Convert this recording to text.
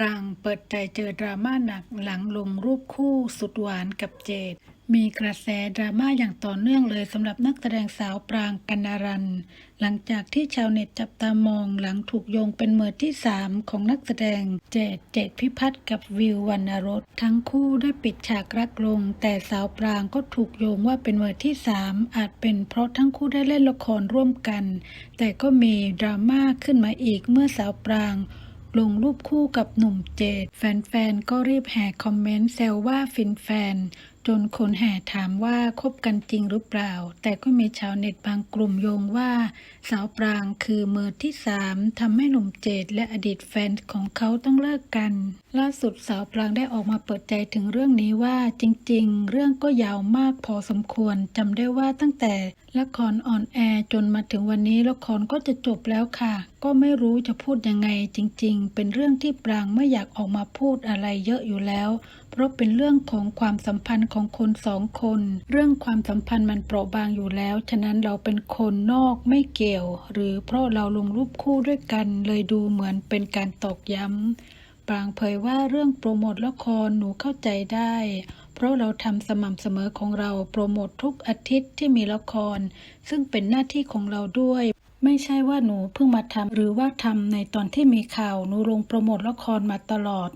ปรางเปิดใจเจอดราม่าหนักหลังลงรูปคู่สุดหวานกับเจด มีกระแสดราม่าอย่างต่อเนื่องเลยสำหรับนักแสดงสาวปรางกันารัน หลังจากที่ชาวเน็ตจับตามองหลังถูกโยงเป็นเมือที่สามของนักแสดงเจดเจดพิพัฒน์กับวิววรรณรสทั้งคู่ได้ปิดฉากรักลง แต่สาวปรางก็ถูกโยงว่าเป็นเมือที่สามอาจเป็นเพราะทั้งคู่ได้เล่นละครร่วมกัน แต่ก็มีดราม่าขึ้นมาอีกเมื่อสาวปราง ลงรูปคู่กับหนุ่มเจดแฟนๆ ก็รีบแห่คอมเมนต์แซวว่าฟินแฟนจนคนแห่ถามว่าคบกันจริงหรือเปล่า แต่ก็มีชาวเน็ตบางกลุ่มโยงว่า สาวปรางคือมือที่สามทำให้หนุ่มเจดและอดีตแฟนของเขาต้องเลิกกัน ล่าสุดสาวปรางได้ออกมาเปิดใจถึงเรื่องนี้ว่าจริงๆ เรื่องก็ยาวมากพอสมควรจำได้ว่าตั้งแต่ละครออนแอร์จนมาถึงวันนี้ละครก็จะจบแล้วค่ะ ก็ไม่รู้จะพูดยังไงจริงๆ เป็นเรื่องที่ปรางไม่อยากออกมาพูดอะไรเยอะอยู่แล้ว เพราะเป็นเรื่องของความสัมพันธ์ของคนสองคน เรื่องความสัมพันธ์มันเปราะบางอยู่แล้ว ฉะนั้นเราเป็นคนนอกไม่เกี่ยว หรือเพราะเราลงรูปคู่ด้วยกัน เลยดูเหมือนเป็นการตอกย้ำปรางเผยว่าเรื่องโปรโมทละครหนูเข้าใจได้ เพราะเราทำสม่ำเสมอของเราโปรโมททุกอาทิตย์ที่มีละคร ซึ่งเป็นหน้าที่ของเราด้วยไม่ใช่ว่าหนูเพิ่งมาทำหรือว่าทำในตอนที่มีข่าวหนูลงโปรโมทละครมาตลอด